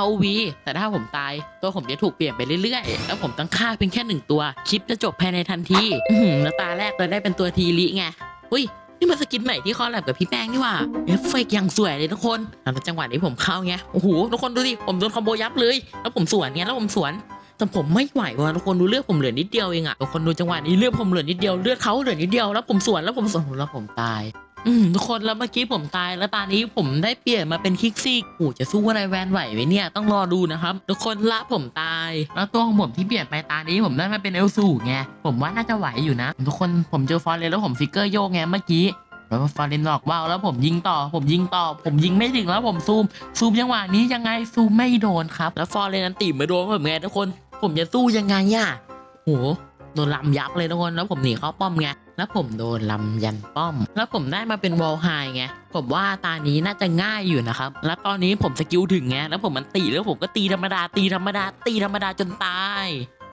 ROV แต่ถ้าผมตาย ตัวผมจะถูกเปลี่ยนไปเรื่อยๆ แล้วผมตั้งค่าเพียงแค่หนึ่งตัว คลิปจะจบภายในทันทีแล้วตาแรกเราได้เป็นตัวทีลิไงอุ้ยนี่มันสกินใหม่ที่คอลแลบกับพี่แป้งนี่ว่าเอฟเฟกอย่างสวยเลยทุกคนแล้วจังหวะนี้ผมเข้าไงโอ้โหทุกคนดูดิผมโดนคอมโบยับเลย แล้วผมสวนไงแล้วผมสวนแต่ผมไม่ไหวว่ะทุกคนดูเลือดผมเหลือนิดเดียวเองอะทุกคนดูจังหวะนี้เลือดผมเหลือนิดเดียวเลือดเขาเหลือนิดเดียวแล้วผมสวนแล้วผมสวนแล้วผมตาย อืมทุกคนแล้วเมื่อกี้ผมตายแล้วตอนนี้ผมได้เปลี่ยนมาเป็นคิกซี่โอ้จะสู้อะไรแวนไหวไหมเนี่ยต้องรอดูนะครับ ทุกคนละผมตาย แล้วตัวของผมที่เปลี่ยนไปตานี้ผมได้มาเป็นเอลซูไงผมว่าน่าจะไหวอยู่นะ ทุกคนผมเจอฟอร์เรนแล้วผมฟิกเกอร์โยกไงเมื่อกี้แล้วฟอร์เรนหลอกว่าวแล้วผมยิงต่อ ผมยิงต่อ ผมยิงไม่ถึงแล้วผมซูม ซูมจังหวะนี้ยังไงซูมไม่โดนครับ แล้วฟอร์เรนนันตีมาโดนผมไงทุกคน ผมจะสู้ยังไงอะโหโดนลำยับเลยทุกคนแล้วผมหนีเข้าป้อมไง แล้วผมโดนลำยันป้อม แล้วผมได้มาเป็นวอลไฮไงผมว่าตานี้น่าจะง่ายอยู่นะครับ แล้วตอนนี้ผมสกิลถึงไงแล้วผมมันตีแล้วผมก็ตีธรรมดาตีธรรมดาตีธรรมดาจนตาย